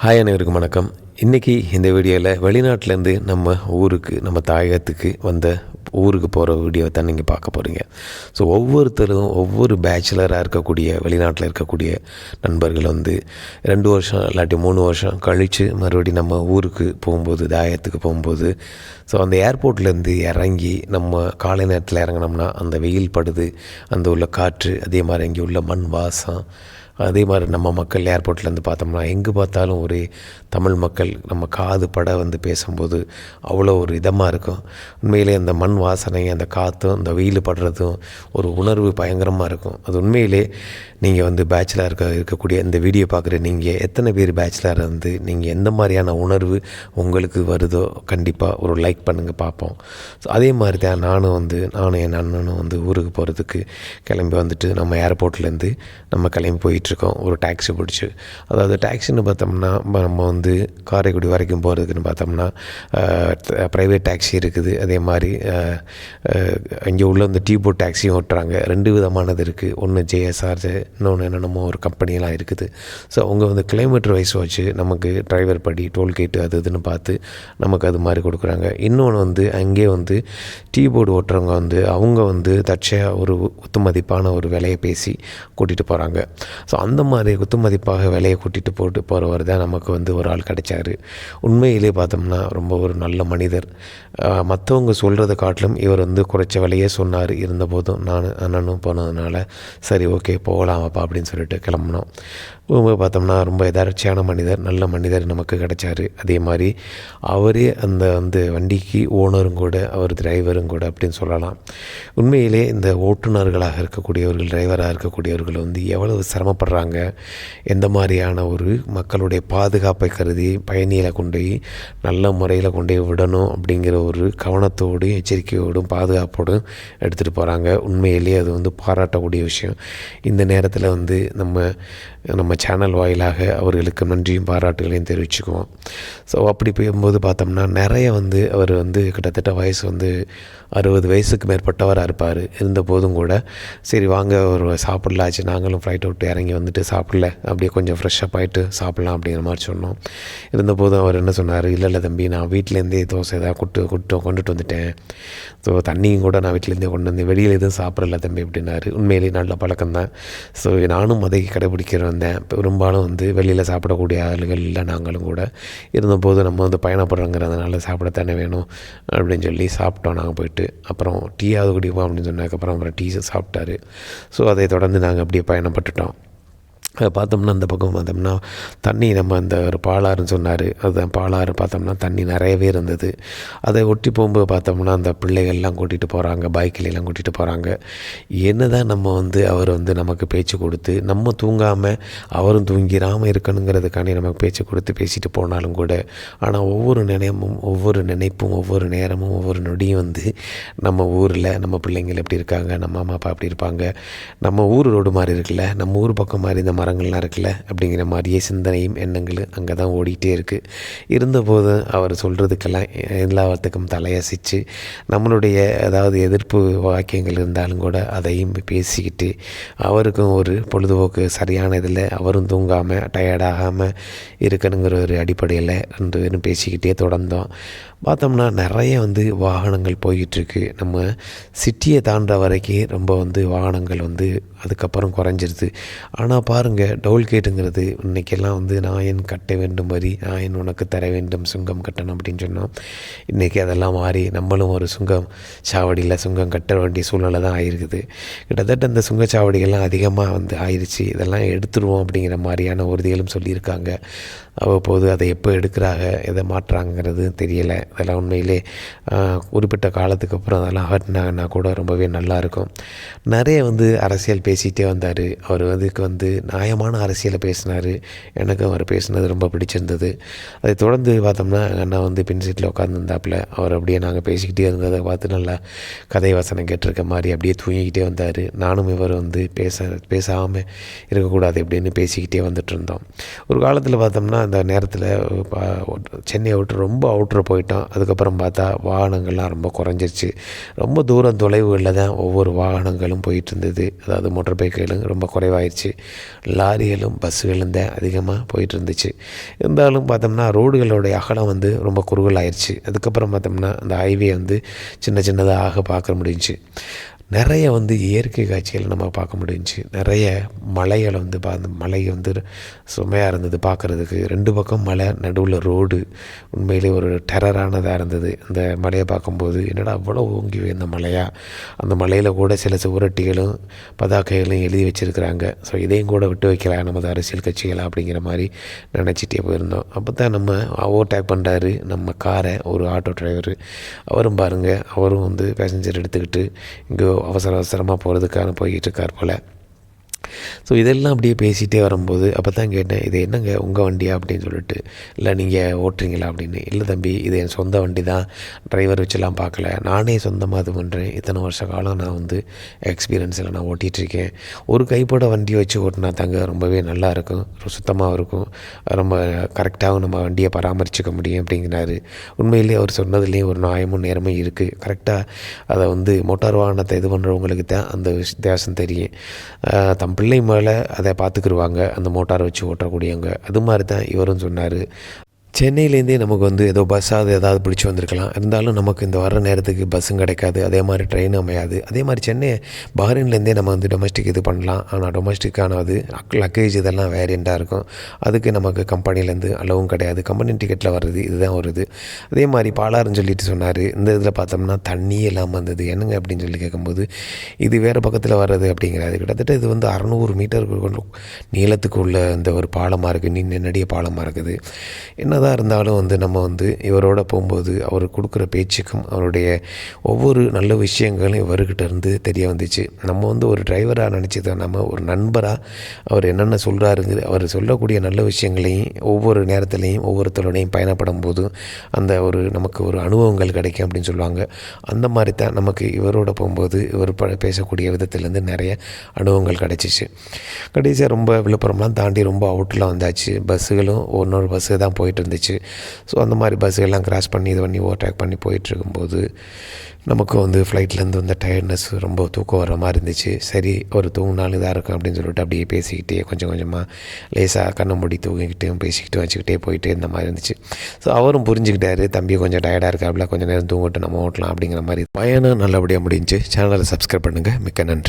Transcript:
Hi அனைவருக்கும் வணக்கம். இன்றைக்கி இந்த வீடியோவில் வெளிநாட்டிலேருந்து நம்ம ஊருக்கு நம்ம தாயகத்துக்கு வந்த ஊருக்கு போகிற வீடியோவை தான் நீங்கள் பார்க்க போகிறீங்க ஸோ ஒவ்வொருத்தரும் ஒவ்வொரு பேச்சுலராக இருக்கக்கூடிய வெளிநாட்டில் இருக்கக்கூடிய நண்பர்கள் வந்து ரெண்டு வருஷம் இல்லாட்டி மூணு வருஷம் கழித்து மறுபடியும் நம்ம ஊருக்கு போகும்போது தாயகத்துக்கு போகும்போது ஸோ அந்த ஏர்போர்ட்லேருந்து இறங்கி நம்ம காலை நேரத்தில் இறங்கினோம்னா அந்த வெயில் படுது அந்த உள்ள காற்று அதே மாதிரி இங்கே உள்ள மண் வாசம் அதே மாதிரி நம்ம மக்கள் ஏர்போர்ட்லேருந்து பார்த்தோம்னா எங்கே பார்த்தாலும் ஒரே தமிழ் மக்கள் நம்ம காது பட வந்து பேசும்போது அவ்வளோ ஒரு இதமாக இருக்கும். உண்மையிலே அந்த மண் வாசனை அந்த காற்றும் அந்த வெயில் படுறதும் ஒரு உணர்வு பயங்கரமாக இருக்கும். அது உண்மையிலே நீங்கள் வந்து பேச்சுலாக இருக்க இருக்கக்கூடிய இந்த வீடியோ பார்க்குற நீங்கள் எத்தனை பேர் பேச்சுலாக இருந்து நீங்கள் எந்த மாதிரியான உணர்வு உங்களுக்கு வருதோ கண்டிப்பாக ஒரு லைக் பண்ணுங்கள் பார்ப்போம். ஸோ அதே மாதிரி தான் நானும் வந்து நானும் என் அண்ணனும் வந்து ஊருக்கு போகிறதுக்கு கிளம்பி வந்துட்டு நம்ம ஏர்போர்ட்லேருந்து நம்ம கிளம்பி போயிட்டுருக்கோம் ஒரு டாக்ஸி பிடிச்சி. அதாவது டாக்ஸின்னு பார்த்தோம்னா நம்ம வந்து காரைக்குடி வரைக்கும் போகிறதுக்குன்னு பார்த்தோம்னா ப்ரைவேட் டாக்ஸி இருக்குது. அதே மாதிரி இங்கே உள்ள இந்த டீ டாக்ஸியும் ஓட்டுறாங்க. ரெண்டு விதமானது இருக்குது ஒன்று ஜேஎஸ்ஆர் இன்னொன்று என்னென்னமோ ஒரு கம்பெனிலாம் இருக்குது. ஸோ அவங்க வந்து கிலோமீட்டர் வைஸ் வச்சு நமக்கு டிரைவர் படி டோல்கேட்டு அது இதுன்னு பார்த்து நமக்கு அது மாதிரி கொடுக்குறாங்க. இன்னொன்று வந்து அங்கே வந்து டீ போர்டு ஓட்டுறவங்க வந்து அவங்க வந்து தற்செயாக ஒரு ஒத்து மதிப்பான ஒரு விலையை பேசி கூட்டிகிட்டு போகிறாங்க ஸோ அந்த மாதிரி குத்துமதிப்பாக விலையை கூட்டிகிட்டு போட்டு போகிறவர் தான் நமக்கு வந்து ஒரு ஆள் கிடைச்சாரு. உண்மையிலே பார்த்தோம்னா ரொம்ப ஒரு நல்ல மனிதர். மற்றவங்க சொல்கிறத காட்டிலும் இவர் வந்து குறைச்ச விலையே சொன்னார் இருந்தபோதும் நான் அண்ணனும் போனதுனால சரி ஓகே போகலாம் அப்பா அப்படின்னு சொல்லிட்டு கிளம்புனோம். பார்த்தோம்னா ரொம்ப எதார்ச்சியான மனிதர் நல்ல மனிதர் நமக்கு கிடைச்சாரு. அதே மாதிரி அவரே அந்த வந்து வண்டிக்கு ஓனரும் கூட அவர் டிரைவரும் கூட அப்படின்னு சொல்லலாம். உண்மையிலே இந்த ஓட்டுநர்களாக இருக்கக்கூடியவர்கள் டிரைவராக இருக்கக்கூடியவர்கள் வந்து எவ்வளவு கஷ்டப்படுறாங்க எந்த மாதிரியான ஒரு மக்களுடைய பாதுகாப்பை கருதி பயணியில் கொண்டு போய் நல்ல முறையில் கொண்டு போய் விடணும் அப்படிங்கிற ஒரு கவனத்தோடும் எச்சரிக்கையோடும் பாதுகாப்போடும் எடுத்துகிட்டு போகிறாங்க உண்மையிலேயே அது வந்து பாராட்டக்கூடிய விஷயம். இந்த நேரத்தில் வந்து நம்ம நம்ம சேனல் வாயிலாக அவர்களுக்கு நன்றியும் பாராட்டுகளையும் தெரிவிச்சுக்குவோம். ஸோ அப்படி போகும்போது பார்த்தோம்னா நிறைய வந்து அவர் வந்து கிட்டத்தட்ட வயசு வந்து அறுபது வயசுக்கு மேற்பட்டவராக இருப்பார். இருந்த போதும் கூட சரி வாங்க ஒரு சாப்பிடலாச்சு நாங்களும் ஃப்ளைட் விட்டு இறங்கி வந்துட்டு சாப்பிடல. அப்படியே கொஞ்சம் ஃப்ரெஷ்ஷப் ஆகிட்டு சாப்பிட்லாம் அப்படிங்கிற மாதிரி சொன்னோம். இருந்தபோதும் அவர் என்ன சொன்னார்? இல்லை இல்லை தம்பி நான் வீட்டிலேருந்தே தோசை ஏதாவது கொட்டு கொட்டு கொண்டுட்டு வந்துட்டேன். ஸோ தண்ணியும் கூட நான் வீட்டிலேருந்தே கொண்டு வந்து வெளியில் எதுவும் சாப்பிடல தம்பி அப்படின்னாரு. உண்மையிலேயே நல்ல பழக்கம் தான் ஸோ நானும் அதை கடைபிடிக்கிற வந்தேன். பெரும்பாலும் வந்து வெளியில் சாப்பிடக்கூடிய ஆளுகள் இல்லை நாங்களும் கூட. இருந்தபோது நம்ம வந்து பயணப்படுறோங்கிறதுனால சாப்பிடத்தானே வேணும் அப்படின்னு சொல்லி சாப்பிட்டோம் நாங்கள் போயிட்டு. அப்புறம் டீயாவது குடிப்போம் அப்படின்னு சொன்னதுக்கப்புறம் அப்புறம் டீ சாப்பிட்டாரு. ஸோ அதை தொடர்ந்து நாங்கள் அப்படியே பயணப்பட்டுட்டோம். அதை பார்த்தோம்னா அந்த பக்கம் பார்த்தோம்னா தண்ணி நம்ம அந்த ஒரு பாலாறுன்னு சொன்னார். அதுதான் பாலாறு பார்த்தோம்னா தண்ணி நிறையவே இருந்தது. அதை ஒட்டி போகும்போது பார்த்தோம்னா அந்த பிள்ளைகள்லாம் கூட்டிகிட்டு போகிறாங்க பைக்கிலெல்லாம் கூட்டிகிட்டு போகிறாங்க என்ன தான் நம்ம வந்து அவர் வந்து நமக்கு பேச்சு கொடுத்து நம்ம தூங்காமல் அவரும் தூங்கிடாமல் இருக்கணுங்கிறதுக்காண்டி நமக்கு பேச்சு கொடுத்து பேசிட்டு போனாலும் கூட ஆனால் ஒவ்வொரு நினைவும் ஒவ்வொரு நினைப்பும் ஒவ்வொரு நேரமும் ஒவ்வொரு நொடியும் வந்து நம்ம ஊரில் நம்ம பிள்ளைங்கள் எப்படி இருக்காங்க நம்ம அம்மா அப்பா எப்படி இருப்பாங்க நம்ம ஊர் ரோடு மாதிரி இருக்குல்ல நம்ம ஊர் பக்கம் மாதிரி இந்த மரங்கள்லாம் இருக்குல்ல அப்படிங்கிற மாதிரியே சிந்தனையும் எண்ணங்களும் அங்கே தான் ஓடிட்டே இருக்குது இருந்தபோது அவர் சொல்கிறதுக்கெல்லாம் எல்லாத்துக்கும் தலையசித்து நம்மளுடைய அதாவது எதிர்ப்பு வாக்கியங்கள் இருந்தாலும் கூட அதையும் பேசிக்கிட்டு அவருக்கும் ஒரு பொழுதுபோக்கு சரியான இதில் அவரும் தூங்காமல் டயர்டாகாமல் இருக்கணுங்கிற ஒரு அடிப்படையில் ரெண்டு பேரும் பேசிக்கிட்டே தொடர்ந்தோம். பார்த்தோம்னா நிறைய வந்து வாகனங்கள் போயிட்டுருக்கு. நம்ம சிட்டியை தாண்டுற வரைக்கும் ரொம்ப வந்து வாகனங்கள் வந்து அதுக்கப்புறம் குறைஞ்சிருது. ஆனால் பாருங்கள் டோல்கேட்டுங்கிறது இன்றைக்கெல்லாம் வந்து நாயன் கட்ட வேண்டும் வரி? நாயன் உனக்கு தர வேண்டும் சுங்கம் கட்டணும் அப்படின்னு சொன்னோம். இன்றைக்கி அதெல்லாம் மாறி நம்மளும் ஒரு சுங்கம் சாவடியில் சுங்கம் கட்ட வேண்டிய சூழ்நிலை தான் ஆயிருக்குது. கிட்டத்தட்ட இந்த சுங்கச்சாவடிகள்லாம் அதிகமாக வந்து ஆயிடுச்சு இதெல்லாம் எடுத்துருவோம் அப்படிங்கிற மாதிரியான உறுதிகளும் சொல்லியிருக்காங்க. அவ்வப்போது அதை எப்போ எடுக்கிறாங்க எதை மாற்றுறாங்கிறது தெரியலை. அதெல்லாம் உண்மையிலே குறிப்பிட்ட காலத்துக்கு அப்புறம் அதெல்லாம் அகட்டினாங்கன்னா கூட ரொம்பவே நல்லாயிருக்கும் நிறைய வந்து அரசியல் பேசிகிட்டே வந்தார். அவர் அதுக்கு வந்து நான் நியாயமான அரசியலை பேசினார். எனக்கும் அவர் பேசினது ரொம்ப பிடிச்சிருந்தது. அதை தொடர்ந்து பார்த்தோம்னா எங்கள் அண்ணா வந்து பின் சீட்டில் உட்காந்துருந்தாப்புல அவர் அப்படியே நாங்கள் பேசிக்கிட்டே இருந்ததை பார்த்து நல்லா கதை வசனம் கேட்டிருக்க மாதிரி அப்படியே தூங்கிக்கிட்டே வந்தார். நானும் இவர் வந்து பேச பேசாமல் இருக்கக்கூடாது அப்படின்னு பேசிக்கிட்டே வந்துட்டு இருந்தோம். ஒரு காலத்தில் பார்த்தோம்னா அந்த நேரத்தில் சென்னையை விட்டு ரொம்ப அவுட்ரு போயிட்டோம். அதுக்கப்புறம் பார்த்தா வாகனங்கள்லாம் ரொம்ப குறைஞ்சிருச்சு. ரொம்ப தூரம் தொலைவுகளில் தான் ஒவ்வொரு வாகனங்களும் போயிட்டு இருந்தது. அதாவது மோட்டர் பைக்குகளும் ரொம்ப குறைவாயிருச்சு. லாரிகளும் பஸ்ஸுகளும் தான் அதிகமாக போயிட்டு இருந்துச்சு இருந்தாலும் பார்த்தோம்னா ரோடுகளுடைய அகலம் வந்து ரொம்ப குறுகலாயிருச்சு. அதுக்கப்புறம் பார்த்தோம்னா அந்த ஹைவே வந்து சின்ன சின்னதாக பார்க்க முடிஞ்சுச்சு. நிறைய வந்து இயற்கை காட்சிகள் நம்ம பார்க்க முடிஞ்சுச்சு. நிறைய மலைகளை வந்து பா அந்த மலை வந்து சுமையாக இருந்தது பார்க்குறதுக்கு. ரெண்டு பக்கம் மலை நடுவில் ரோடு. உண்மையிலே ஒரு டெரரானதாக இருந்தது. அந்த மலையை பார்க்கும்போது என்னடா அவ்வளோ ஓங்கி இந்த மலையாக அந்த மலையில் கூட சில சுவரொட்டிகளும் பதாக்கைகளும் எழுதி வச்சுருக்கிறாங்க. ஸோ இதையும் கூட விட்டு வைக்கலாம். நமது அரசியல் கட்சிகள் அப்படிங்கிற மாதிரி நினச்சிட்டே போயிருந்தோம். அப்போ தான் நம்ம ஓவர்டேக் பண்ணுறாரு நம்ம காரை ஒரு ஆட்டோ டிரைவர். அவரும் பாருங்கள் அவரும் வந்து பேசஞ்சர் எடுத்துக்கிட்டு இங்கே அவசர அவசரமாக போகிறதுக்கான போய்கிட்டு இருக்கார் போல். ஸோ இதெல்லாம் அப்படியே பேசிகிட்டே வரும்போது அப்போ தான் கேட்டேன் இது என்னங்க உங்கள் வண்டியா? அப்படின்னு சொல்லிட்டு இல்லை நீங்கள் ஓட்டுறீங்களா? அப்படின்னு. இல்லை தம்பி இது என் சொந்த வண்டி தான் டிரைவர் வச்சுலாம் பார்க்கல. நானே சொந்தமாக இது பண்ணுறேன் இத்தனை வருஷ காலம் நான் வந்து எக்ஸ்பீரியன்ஸில் நான் ஓட்டிகிட்ருக்கேன் ஒரு கைப்பட வண்டி வச்சு ஓட்டினா தாங்க ரொம்பவே நல்லா இருக்கும். சுத்தமாக இருக்கும். ரொம்ப கரெக்டாகவும் நம்ம வண்டியை பராமரிச்சுக்க முடியும் அப்படிங்கிறாரு. உண்மையிலேயே அவர் சொன்னதுலேயும் ஒரு நியாயமும் நேரமும் இருக்குது கரெக்டாக அதை வந்து மோட்டார் வாகனத்தை இது பண்ணுறவங்களுக்கு தான் அந்த வித்தியாசம் தெரியும். ஆஹ் தம் பிள்ளை மேலே அதை பார்த்துக்குருவாங்க. அந்த மோட்டார் வச்சு ஓட்டக்கூடியவங்க. அது மாதிரி தான் இவரும் சொன்னார். சென்னையிலேருந்தே நமக்கு வந்து ஏதோ பஸ்ஸாவது ஏதாவது பிடிச்சி வந்திருக்கலாம். இருந்தாலும் நமக்கு இந்த வர நேரத்துக்கு பஸ்ஸும் கிடைக்காது. அதே மாதிரி ட்ரெயின் அமையாது. அதே மாதிரி சென்னை பஹ்ரைன்லேருந்தே நம்ம வந்து டொமஸ்டிக் இது பண்ணலாம். ஆனால் டொமஸ்டிக்கான அது லக்கேஜ் இதெல்லாம் வேரியண்ட்டாக இருக்கும். அதுக்கு நமக்கு கம்பெனிலேருந்து அளவும் கிடையாது. கம்பெனி டிக்கெட்டில் வர்றது இதுதான் வருது அதே மாதிரி பாலாருன்னு சொல்லிட்டு சொன்னார். இந்த இதில் பார்த்தோம்னா தண்ணியே இல்லாமல் இருந்தது என்னங்க அப்படின்னு சொல்லி கேட்கும்போது இது வேறு பக்கத்தில் வர்றது அப்படிங்கிறாரு. கிட்டத்தட்ட இது வந்து அறநூறு மீட்டருக்கு நீளத்துக்கு உள்ள இந்த ஒரு பாலமாக இருக்குது நீ நெடிய பாலமாக இருக்குது. என்னதான் இருந்தாலும் வந்து நம்ம வந்து இவரோட போகும்போது அவர் கொடுக்குற பேச்சுக்கும் அவருடைய ஒவ்வொரு நல்ல விஷயங்களும் இவர்கிட்ட இருந்து தெரிய வந்துச்சு. நம்ம வந்து ஒரு டிரைவராக நினச்சதை நம்ம ஒரு நண்பராக அவர் என்னென்ன சொல்கிறாருங்க அவர் சொல்லக்கூடிய நல்ல விஷயங்களையும் ஒவ்வொரு நேரத்துலையும் ஒவ்வொருத்தரோடையும் பயணப்படும் போதும் அந்த ஒரு நமக்கு ஒரு அனுபவங்கள் கிடைக்கும் அப்படின்னு சொல்லுவாங்க. அந்த மாதிரி தான் நமக்கு இவரோட போகும்போது இவர் ப பேசக்கூடிய விதத்துலேருந்து நிறைய அனுபவங்கள் கிடச்சிச்சு. கடைசியாக ரொம்ப விழுப்புரம்லாம் தாண்டி ரொம்ப அவுட்டில் வந்தாச்சு. பஸ்ஸுகளும் ஒன்னொரு பஸ்ஸு தான் போயிட்டு இருந்துச்சு. ஸோ அந்த மாதிரி பஸ்ஸுகள்லாம் கிராஸ் பண்ணி இது பண்ணி ஓவர்டேக் பண்ணி போயிட்டுருக்கும்போது நமக்கு வந்து ஃப்ளைட்லேருந்து வந்த டயர்ட்னஸ் ரொம்ப தூக்கம் வர மாதிரி இருந்துச்சு. சரி ஒரு தூங்கினாலும் இதாக இருக்கும் அப்படின்னு சொல்லிட்டு அப்படியே பேசிக்கிட்டே கொஞ்சம் கொஞ்சமாக லேசாக கண்ணை மூடி தூங்கிக்கிட்டு பேசிக்கிட்டு வச்சுக்கிட்டே போயிட்டு இந்த மாதிரி இருந்துச்சு. ஸோ அவரும் புரிஞ்சுக்கிட்டாரு தம்பி கொஞ்சம் டயர்டாக இருக்காப்புல கொஞ்சம் நேரம் தூங்கிட்டு நம்ம ஓட்டலாம் அப்படிங்கிற மாதிரி. பயணம் நல்லபடியாக முடிஞ்சு. சேனலை சப்ஸ்கிரைப் பண்ணுங்கள் மிக்க நன்றி.